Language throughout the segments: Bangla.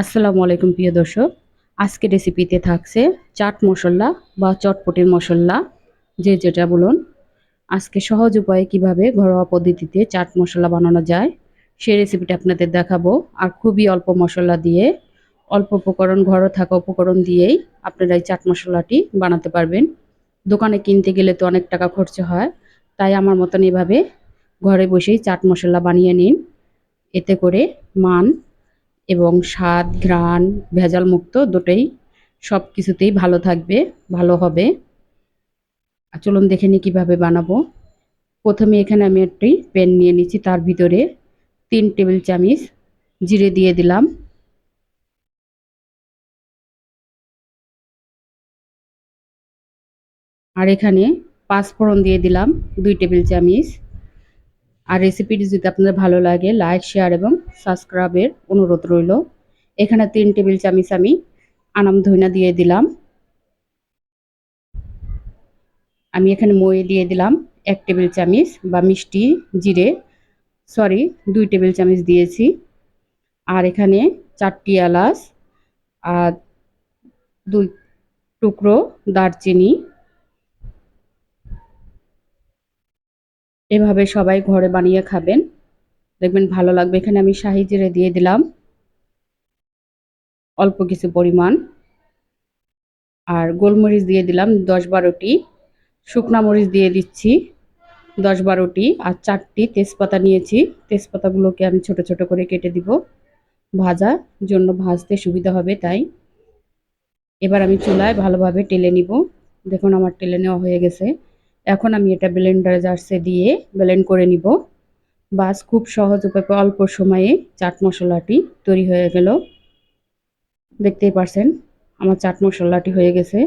আসসালামু আলাইকুম, প্রিয় দর্শক। আজকে রেসিপিতে থাকছে চাট মশলা বা চটপটির মশলা, যে যেটা বলুন। আজকে সহজ উপায়ে কীভাবে ঘরোয়া পদ্ধতিতে চাট মশলা বানানো যায়, সেই রেসিপিটা আপনাদের দেখাবো। আর খুবই অল্প মশলা দিয়ে, অল্প উপকরণ ঘরে থাকা উপকরণ দিয়েই আপনারা এই চাট মশলাটি বানাতে পারবেন। দোকানে কিনতে গেলে তো অনেক টাকা খরচা হয়, তাই আমার মতন এভাবে ঘরে বসেই চাট মশলা বানিয়ে নিন। এতে করে মান এবং স্বাদ, ঘ্রাণ ভেজাল মুক্ত দুটোই সব কিছুতেই ভালো থাকবে, ভালো হবে। চলুন দেখে নিই কীভাবে বানাবো। প্রথমে এখানে আমি একটি প্যান নিয়ে নিচ্ছি, তার ভিতরে তিন টেবিল চামচ জিরে দিয়ে দিলাম। আর এখানে পাঁচ ফোড়ন দিয়ে দিলাম, দুই টেবিল চামচ আর রেসিপিটি যদি আপনাদের ভালো লাগে লাইক শেয়ার এবং সাবস্ক্রাইবের অনুরোধ রইল। এখানে তিন টেবিল চামিচ আমি আনাম ধইনা দিয়ে দিলাম। আমি এখানে ময়ে দিয়ে দিলাম এক টেবিল চামিচ বা মিষ্টি জিরে সরি দুই টেবিল চামিচ দিয়েছি। আর এখানে চারটি এলাচ আর দুই টুকরো দারচিনি এভাবে সবাই ঘরে বানিয়ে খাবেন। দেখবেন ভালো লাগবে। এখানে আমি শাহি জিরে দিয়ে দিলাম। অল্প কিছু পরিমাণ। আর গোলমরিচ দিয়ে দিলাম দশ বারোটি। শুকনা মরিচ দিয়ে দিচ্ছি দশ বারোটি। আর চারটি তেজপাতা নিয়েছি। তেজপাতাগুলোকে আমি ছোট ছোট করে কেটে দিব। ভাজা জন্য ভাজতে সুবিধা হবে তাই। এবার আমি চুলায় ভালোভাবে টেলে নিব। দেখুন আমার টেলে নেওয়া হয়ে গেছে। এখন আমি এটা ব্লেন্ডার জার্সে দিয়ে ব্লেন্ড করে নিব। বাস খুব সহজ উপায়ে, অল্প সময়ে চাট মশলাটি তৈরি হয়ে গেল। দেখতেই পারছেন, আমার চাট মশলাটি হয়ে গেছে।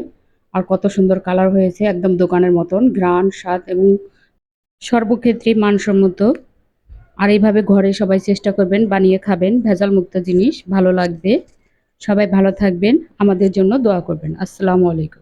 আর কত সুন্দর কালার হয়েছে, একদম দোকানের মতন। গ্রান স্বাদ এবং সর্বক্ষেত্রে মানসম্মত। আর এইভাবে ঘরে সবাই চেষ্টা করবেন, বানিয়ে খাবেন। ভেজাল মুক্ত জিনিস, ভালো লাগবে। সবাই ভালো থাকবেন, আমাদের জন্য দোয়া করবেন। আসসালামু আলাইকুম।